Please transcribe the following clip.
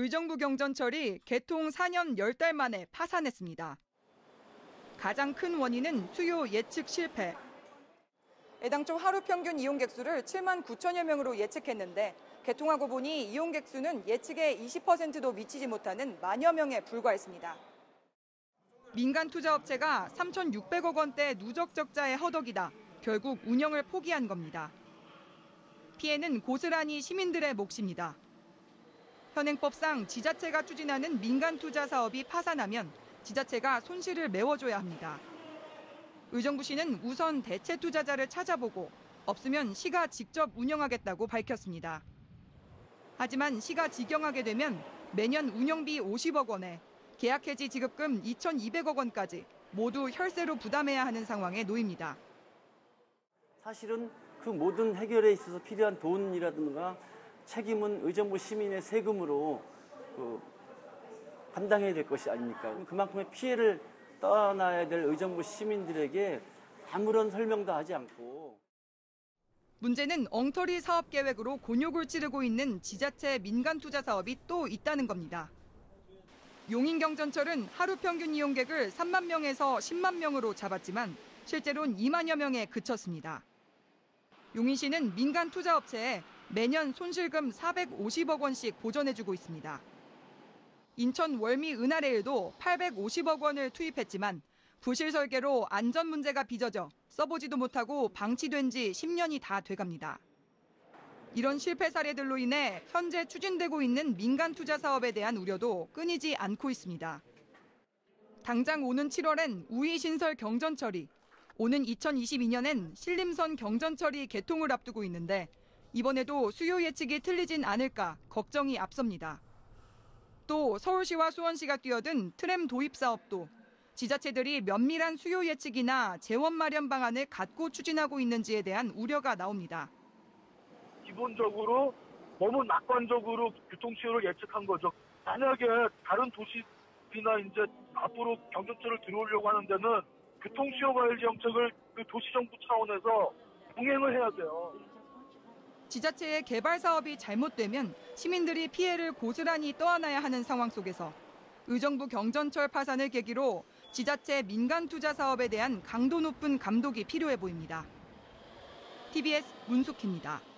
의정부 경전철이 개통 4년 10달 만에 파산했습니다. 가장 큰 원인은 수요 예측 실패. 애당초 하루 평균 이용객 수를 7만 9천여 명으로 예측했는데 개통하고 보니 이용객 수는 예측의 20%도 미치지 못하는 만여 명에 불과했습니다. 민간 투자업체가 3,600억 원대 누적 적자에 허덕이다 결국 운영을 포기한 겁니다. 피해는 고스란히 시민들의 몫입니다. 현행법상 지자체가 추진하는 민간 투자 사업이 파산하면 지자체가 손실을 메워줘야 합니다. 의정부시는 우선 대체 투자자를 찾아보고 없으면 시가 직접 운영하겠다고 밝혔습니다. 하지만 시가 직영하게 되면 매년 운영비 50억 원에 계약 해지 지급금 2,200억 원까지 모두 혈세로 부담해야 하는 상황에 놓입니다. 사실은 그 모든 해결에 있어서 필요한 돈이라든가 책임은 의정부 시민의 세금으로 그 감당해야 될 것이 아닙니까? 그만큼의 피해를 떠나야 될 의정부 시민들에게 아무런 설명도 하지 않고 문제는 엉터리 사업 계획으로 곤욕을 치르고 있는 지자체 민간 투자 사업이 또 있다는 겁니다. 용인경전철은 하루 평균 이용객을 3만 명에서 10만 명으로 잡았지만 실제로는 2만여 명에 그쳤습니다. 용인시는 민간 투자업체에 매년 손실금 450억 원씩 보전해주고 있습니다. 인천 월미 은하레일도 850억 원을 투입했지만 부실 설계로 안전 문제가 빚어져 써보지도 못하고 방치된 지 10년이 다 돼갑니다. 이런 실패 사례들로 인해 현재 추진되고 있는 민간 투자 사업에 대한 우려도 끊이지 않고 있습니다. 당장 오는 7월엔 우이 신설 경전철이, 오는 2022년엔 신림선 경전철이 개통을 앞두고 있는데 이번에도 수요 예측이 틀리진 않을까 걱정이 앞섭니다. 또 서울시와 수원시가 뛰어든 트램 도입 사업도 지자체들이 면밀한 수요 예측이나 재원 마련 방안을 갖고 추진하고 있는지에 대한 우려가 나옵니다. 기본적으로 너무 낙관적으로 교통치유를 예측한 거죠. 만약에 다른 도시나 이제 앞으로 경전철을 들어오려고 하는 데는 교통치유 관리 정책을 그 도시정부 차원에서 동행을 해야 돼요. 지자체의 개발 사업이 잘못되면 시민들이 피해를 고스란히 떠안아야 하는 상황 속에서 의정부 경전철 파산을 계기로 지자체 민간 투자 사업에 대한 강도 높은 감독이 필요해 보입니다. TBS 문숙희입니다.